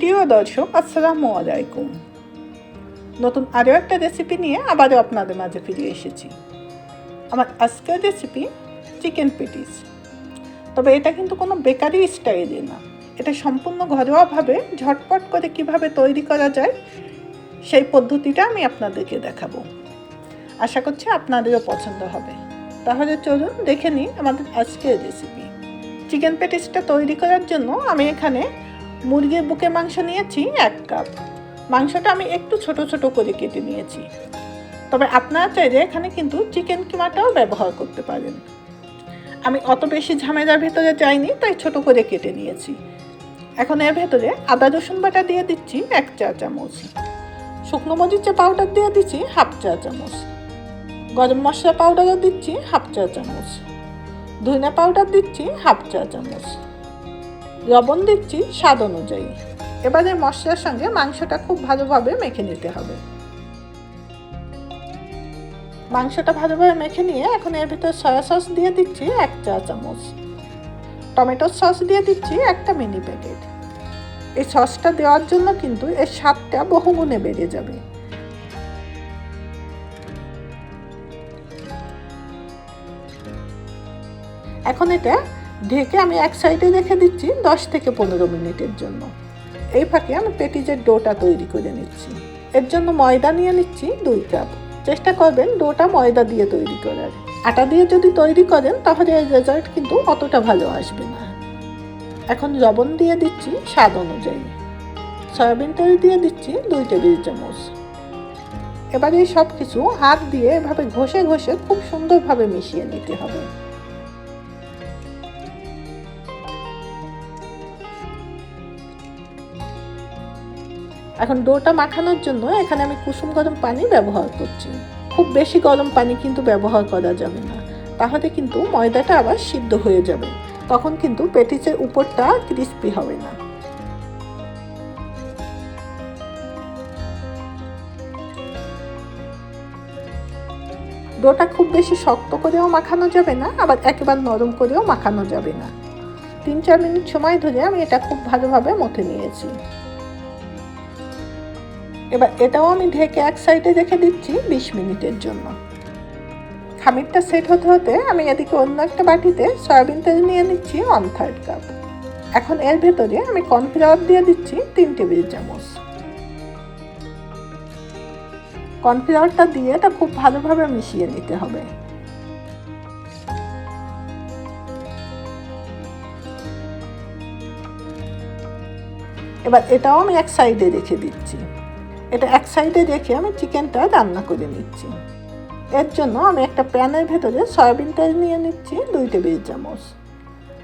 প্রিয় দর্শক, আসসালামু আলাইকুম। নতুন আরও একটা রেসিপি নিয়ে আবারও আপনাদের মাঝে ফিরে এসেছি। আমার আজকের রেসিপি চিকেন পেটিস তবে এটা কিন্তু কোনো বেকারি স্টাইলে না। এটা সম্পূর্ণ ঘরোয়াভাবে ঝটপট করে কীভাবে তৈরি করা যায়, সেই পদ্ধতিটা আমি আপনাদেরকে দেখাবো। আশা করছি আপনাদেরও পছন্দ হবে। তাহলে চলুন দেখে নিই আমাদের আজকের রেসিপি চিকেন পেটিসটা তৈরি করার জন্য আমি এখানে মুরগির বুকে মাংস নিয়েছি এক কাপ। মাংসটা আমি একটু ছোট ছোট করে কেটে নিয়েছি। তবে আপনারা চাইলে এখানে কিন্তু চিকেন কিমাটাও ব্যবহার করতে পারেন। আমি অত বেশি ঝামেলার ভেতরে যাইনি, তাই ছোট করে কেটে নিয়েছি। এখন এর ভেতরে আদা, রসুন বাটা দিয়ে দিচ্ছি এক চা চামচ। শুকনো মরিচের পাউডার দিয়ে দিচ্ছি হাফ চা চামচ। গরম মশলা পাউডারও দিচ্ছি হাফ চা চামচ। ধনিয়া পাউডার দিচ্ছি হাফ চা চামচ। লবণ দিচ্ছি স্বাদ অনুযায়ী। এবারে মশলার সঙ্গে মাংসটা খুব ভালোভাবে মেখে নিতে হবে। মাংসটা ভালোভাবে মেখে নিয়ে এখন এর ভিতর সয়া সস দিয়ে দিচ্ছি এক চা চামচ। টমেটোর সস দিয়ে দিচ্ছি একটা মিনি প্যাকেট। এই সসটা দেওয়ার জন্য কিন্তু এর স্বাদটা বহুগুণে বেড়ে যাবে। এখন এটা ঢেকে আমি এক সাইডে রেখে দিচ্ছি দশ থেকে পনেরো মিনিটের জন্য। এই ফাঁকে আমি পেটিজের ডোটা তৈরি করে নিচ্ছি। এর জন্য ময়দা নিয়ে নিচ্ছি দুই কাপ। চেষ্টা করবেন ডোটা ময়দা দিয়ে তৈরি করার। আটা দিয়ে যদি তৈরি করেন তাহলে এর রেজাল্ট কিন্তু অতটা ভালো আসবে না। এখন লবণ দিয়ে দিচ্ছি স্বাদ অনুযায়ী। সয়াবিন তেল দিয়ে দিচ্ছি দুই টেবিল চামচ। এবার এই সব কিছু হাত দিয়ে এভাবে ঘষে ঘষে খুব সুন্দরভাবে মিশিয়ে নিতে হবে। এখন ডোটা মাখানোর জন্য এখানে আমি কুসুম গরম পানি ব্যবহার করছি। খুব বেশি গরম পানি কিন্তু ব্যবহার করা যাবে না। তাহলে কিন্তু ময়দাটা আবার সিদ্ধ হয়ে যাবে। তখন কিন্তু পেটিসের উপরটা ক্রিস্পি হবে না। ডোটা খুব বেশি শক্ত করেও মাখানো যাবে না, আবার একেবারে নরম করেও মাখানো যাবে না। তিন চার মিনিট সময় ধরে আমি এটা খুব ভালোভাবে মথে নিয়েছি। এবার এটাও আমি ঢেকে এক সাইডে রেখে দিচ্ছি বিশ মিনিটের জন্য। খামিরটা সেট হতে হতে আমি এদিকে অন্য একটা বাটিতে সয়াবিন তেল নিয়ে নিচ্ছি ওয়ান থার্ড কাপ এখন এর ভেতরে আমি কর্নফ্লাওয়ার দিয়ে দিচ্ছি তিন টেবিল চামচ। কর্নফ্লাওয়ারটা দিয়ে এটা খুব ভালোভাবে মিশিয়ে নিতে হবে। এবার এটাও আমি এক সাইডে রেখে দিচ্ছি। এটা এক সাইডে রেখে আমি চিকেনটা রান্না করে নিচ্ছি। এর জন্য আমি একটা প্যানের ভেতরে সয়াবিন তেল নিয়ে নিচ্ছি, দুই টেবিল চামচ।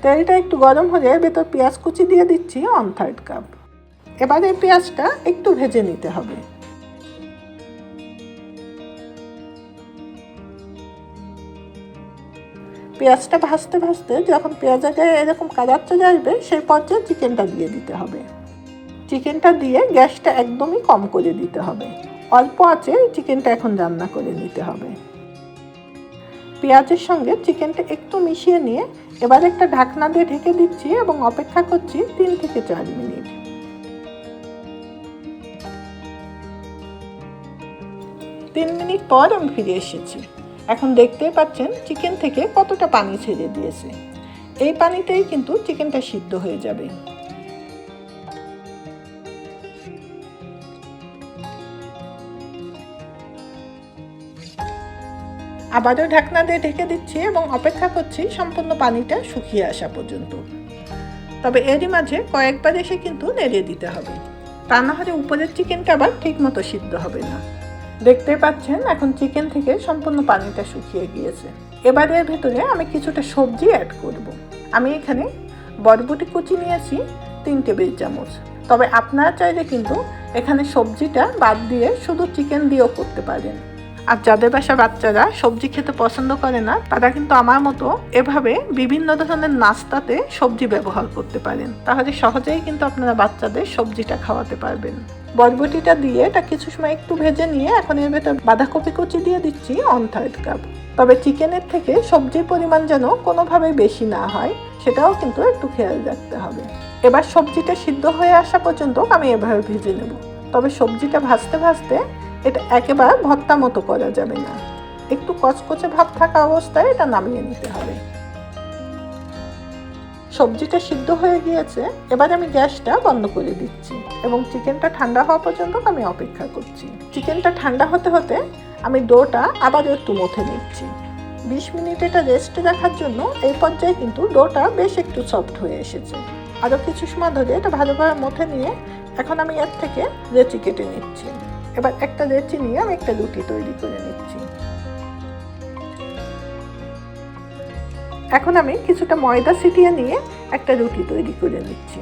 তেলটা একটু গরম হলে ভেতর পেঁয়াজ কুচি দিয়ে দিচ্ছি ওয়ান থার্ড কাপ এবার পেঁয়াজটা একটু ভেজে নিতে হবে। পেঁয়াজটা ভাজতে ভাজতে যখন পেঁয়াজটা এরকম কালার চলে আসবে, সেই পর্যায়ে চিকেনটা দিয়ে দিতে হবে। চিকেনটা দিয়ে গ্যাসটা একদমই কম করে দিতে হবে। অল্প আছে, চিকেনটা এখন রান্না করে নিতে হবে। পেঁয়াজের সঙ্গে চিকেনটা একটু মিশিয়ে নিয়ে এবার একটা ঢাকনা দিয়ে ঢেকে দিচ্ছি এবং অপেক্ষা করছি তিন থেকে চার মিনিট। তিন মিনিট পর আমি ফিরে এসেছি। এখন দেখতেই পাচ্ছেন চিকেন থেকে কতটা পানি ছেড়ে দিয়েছে। এই পানিতেই কিন্তু চিকেনটা সিদ্ধ হয়ে যাবে। আবারও ঢাকনা দিয়ে ঢেকে দিচ্ছি এবং অপেক্ষা করছি সম্পূর্ণ পানিটা শুকিয়ে আসা পর্যন্ত। তবে এরই মাঝে কয়েকবার এসে কিন্তু নেড়ে দিতে হবে। তা না হলে উপরের চিকেনটা আবার ঠিক মতো সিদ্ধ হবে না। দেখতে পাচ্ছেন, এখন চিকেন থেকে সম্পূর্ণ পানিটা শুকিয়ে গিয়েছে। এবার এর ভেতরে আমি কিছুটা সবজি অ্যাড করব। আমি এখানে বরবটি কুচি নিয়েছি, তিন টেবিল চামচ। তবে আপনারা চাইলে কিন্তু এখানে সবজিটা বাদ দিয়ে শুধু চিকেন দিয়েও করতে পারেন। আর যাদের বাসা বাচ্চারা সবজি খেতে পছন্দ করে না, তারা কিন্তু আমার মতো এভাবে বিভিন্ন ধরনের নাস্তাতে সবজি ব্যবহার করতে পারেন। তাহলে সহজেই কিন্তু আপনারা বাচ্চাদের সবজিটা খাওয়াতে পারবেন। বরবটিটা দিয়ে এটা কিছু সময় একটু ভেজে নিয়ে এখন এর ভেতর বাঁধাকপি কুচি দিয়ে দিচ্ছি অন থার্ড কাপ তবে চিকেনের থেকে সবজির পরিমাণ যেন কোনোভাবেই বেশি না হয়, সেটাও কিন্তু একটু খেয়াল রাখতে হবে। এবার সবজিটা সিদ্ধ হয়ে আসা পর্যন্ত আমি এভাবে ভেজে নেব। তবে সবজিটা ভাজতে ভাজতে এটা একেবারে ভর্তা মতো করা যাবে না। একটু কচকচে ভাব থাকা অবস্থায় এটা নামিয়ে নিতে হবে। সবজিটা সিদ্ধ হয়ে গিয়েছে, এবার আমি গ্যাসটা বন্ধ করে দিচ্ছি এবং চিকেনটা ঠান্ডা হওয়া পর্যন্ত আমি অপেক্ষা করছি। চিকেনটা ঠান্ডা হতে হতে আমি ডোটা আবার একটু মথে নিচ্ছি। বিশ মিনিট এটা রেস্টে রাখার জন্য এই পর্যায়ে কিন্তু ডোটা বেশ একটু সফট হয়ে এসেছে। আরও কিছু সময় ধরে এটা ভালোভাবে মথে নিয়ে এখন আমি এর থেকে রেচি কেটে নিচ্ছি। এবার একটা রেচি নিয়ে আমি একটা রুটি তৈরি করে নিচ্ছি। এখন আমি কিছুটা ময়দা ছিটিয়ে নিয়ে একটা রুটি তৈরি করে নিচ্ছি।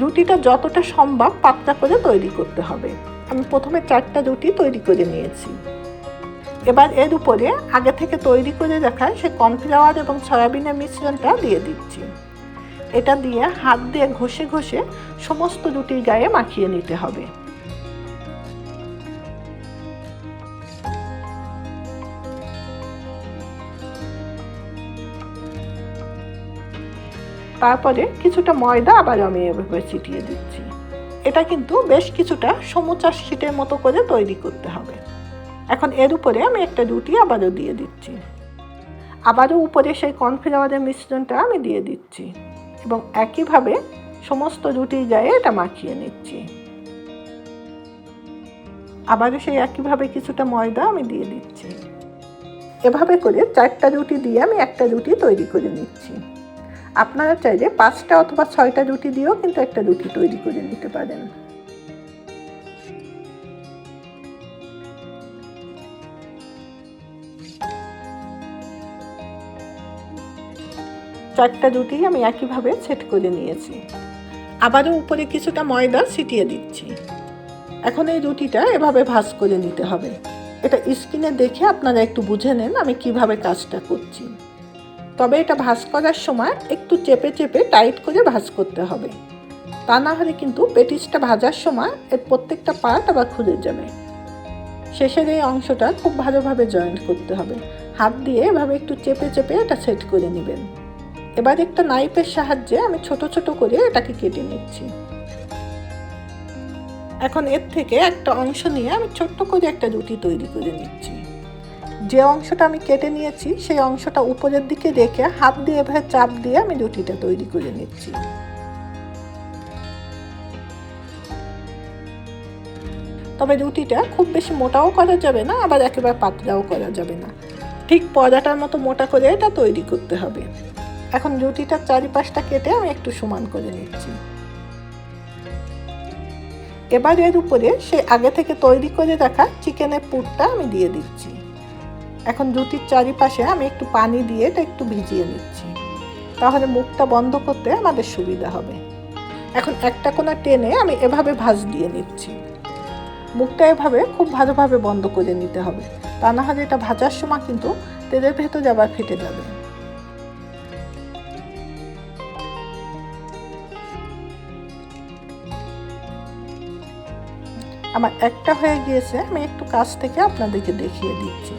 রুটিটা যতটা সম্ভব পাতলা করে তৈরি করতে হবে। আমি প্রথমে চারটা রুটি তৈরি করে নিয়েছি। এবার এর উপরে আগে থেকে তৈরি করে রাখা সে কর্নফ্লাওয়ার এবং সয়াবিনের মিশ্রণটা দিয়ে দিচ্ছি। এটা দিয়ে হাত দিয়ে ঘষে ঘষে সমস্ত রুটির গায়ে মাখিয়ে নিতে হবে। তারপরে কিছুটা ময়দা আবার আমি এভাবে ছিটিয়ে দিচ্ছি। এটা কিন্তু বেশ কিছুটা সমুচা শীটের মতো করে তৈরি করতে হবে। এখন এর উপরে আমি একটা রুটি আবারও দিয়ে দিচ্ছি। আবারও উপরে সেই কর্নফ্লাওয়ারের মিশ্রণটা আমি দিয়ে দিচ্ছি এবং একইভাবে সমস্ত রুটির গায়ে এটা মাখিয়ে নিচ্ছি। আবারও সেই একইভাবে কিছুটা ময়দা আমি দিয়ে দিচ্ছি। এভাবে করে চারটা রুটি দিয়ে আমি একটা রুটি তৈরি করে নিচ্ছি। আপনারা চাইলে পাঁচটা অথবা ছয়টা রুটি দিয়েও কিন্তু একটা রুটি তৈরি করে নিতে পারেন। চারটা রুটি আমি একইভাবে সেট করে নিয়েছি। আবারও উপরে কিছুটা ময়দা ছিটিয়ে দিচ্ছি। এখন এই রুটিটা এভাবে ভাজ করে নিতে হবে। এটা স্ক্রিনে দেখে আপনারা একটু বুঝে নেন আমি কীভাবে কাজটা করছি। তবে এটা ভাজ করার সময় একটু চেপে চেপে টাইট করে ভাজ করতে হবে। তা না হলে কিন্তু পেটিসটা ভাজার সময় এর প্রত্যেকটা পার্ট আবার খুলে যাবে। শেষের এই অংশটা খুব ভালোভাবে জয়েন্ট করতে হবে। হাত দিয়ে এভাবে একটু চেপে চেপে এটা সেট করে নেবেন। এবার একটা নাইফের সাহায্যে আমি ছোট ছোট করে এটাকে কেটে নিচ্ছি। এখন এর থেকে একটা অংশ নিয়ে আমি ছোট্ট করে একটা রুটি তৈরি করে নিচ্ছি। যে অংশটা আমি কেটে নিয়েছি, সেই অংশটা উপরের দিকে রেখে হাত দিয়ে এভাবে চাপ দিয়ে আমি রুটিটা তৈরি করে নিচ্ছি। তবে রুটিটা খুব বেশি মোটাও করা যাবে না, আবার একেবারে পাতলাও করা যাবে না। ঠিক পদাটার মতো মোটা করে এটা তৈরি করতে হবে। এখন রুটিটার চারিপাশটা কেটে আমি একটু সমান করে নিচ্ছি। এবার এর উপরে সে আগে থেকে তৈরি করে রাখা চিকেনের পুরটা আমি দিয়ে দিচ্ছি। এখন রুটির চারিপাশে আমি একটু পানি দিয়ে এটা একটু ভিজিয়ে নিচ্ছি। তাহলে মুখটা বন্ধ করতে আমাদের সুবিধা হবে। এখন একটা কোনা টেনে আমি এভাবে ভাজ দিয়ে নিচ্ছি। মুখটা এভাবে খুব ভালোভাবে বন্ধ করে নিতে হবে। তা না হলে এটা ভাজার সময় কিন্তু তেলের ভেতরে আবার ফেটে যাবে। আমার একটা হয়ে গিয়েছে, আমি একটু কাছ থেকে আপনাদেরকে দেখিয়ে দিচ্ছি।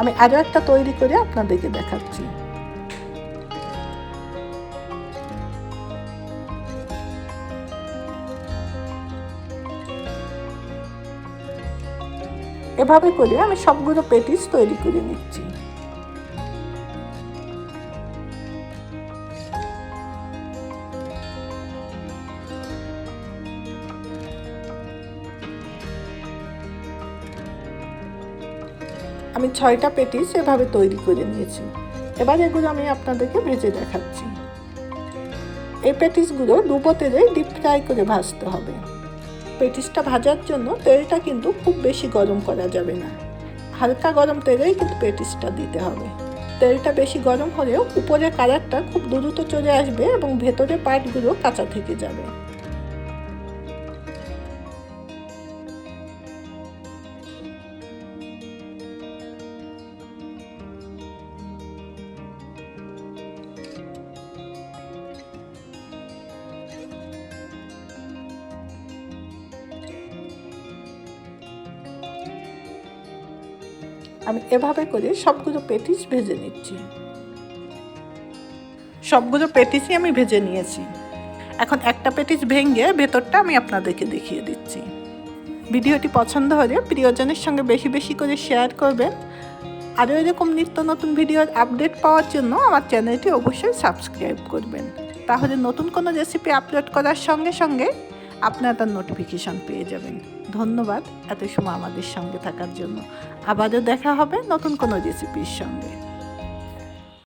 আমি আরও একটা তৈরি করে আপনাদেরকে দেখাচ্ছি। এভাবে করে আমি সবগুলো পেটিস তৈরি করে নিচ্ছি। আমি ছয়টা পেটিস এভাবে তৈরি করে নিয়েছি। এবার এগুলো আমি আপনাদেরকে ভেজে দেখাচ্ছি। এই পেটিসগুলো ডুবো তেলে ডিপ ফ্রাই করে ভাজতে হবে। পেটিসটা ভাজার জন্য তেলটা কিন্তু খুব বেশি গরম করা যাবে না। হালকা গরম তেলেই কিন্তু পেটিসটা দিতে হবে। তেলটা বেশি গরম হলেও উপরের কালারটা খুব দ্রুত চলে আসবে এবং ভেতরে পার্টগুলো কাঁচা থেকে যাবে। আমি এভাবে করে সবগুলো পেটিস ভেজে নিচ্ছি। সবগুলো পেটিসই আমি ভেজে নিয়েছি। এখন একটা পেটিস ভেঙে ভেতরটা আমি আপনাদেরকে দেখিয়ে দিচ্ছি। ভিডিওটি পছন্দ হলে প্রিয়জনের সঙ্গে বেশি বেশি করে শেয়ার করবেন। আরও এরকম নিত্য নতুন ভিডিওর আপডেট পাওয়ার জন্য আমার চ্যানেলটি অবশ্যই সাবস্ক্রাইব করবেন। তাহলে নতুন কোনো রেসিপি আপলোড করার সঙ্গে সঙ্গে আপনারা তার নোটিফিকেশন পেয়ে যাবেন। ধন্যবাদ এত সময় আমাদের সঙ্গে থাকার জন্য। আবারও দেখা হবে নতুন কোনো রেসিপির সঙ্গে।